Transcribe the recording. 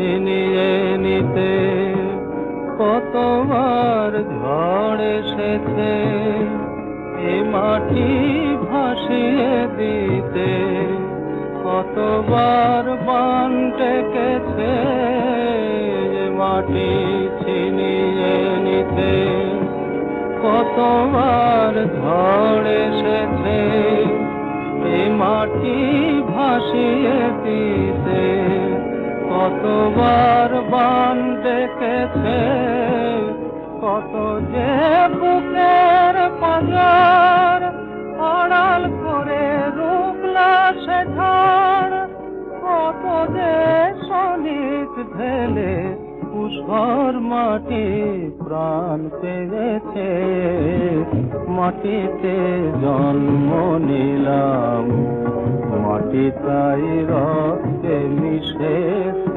ছিনিয়ে নিতে। কতবার ঝড় এসেছে, এ মাটি ভাসিয়ে দিতে। কতবার বান ডেকেছে, এ মাটি ছিনিয়ে নিতে। কতবার ঝড় এসেছে কতবার বান ডেকেছে কত যে বুকের পাজার, আড়াল করে রুকলা সে কত যে সনিক ঢেলে পুষ্কর মাটি প্রাণ পেয়েছে। মাটিতে জন্ম নিলাম, মাটি তাই রক্তে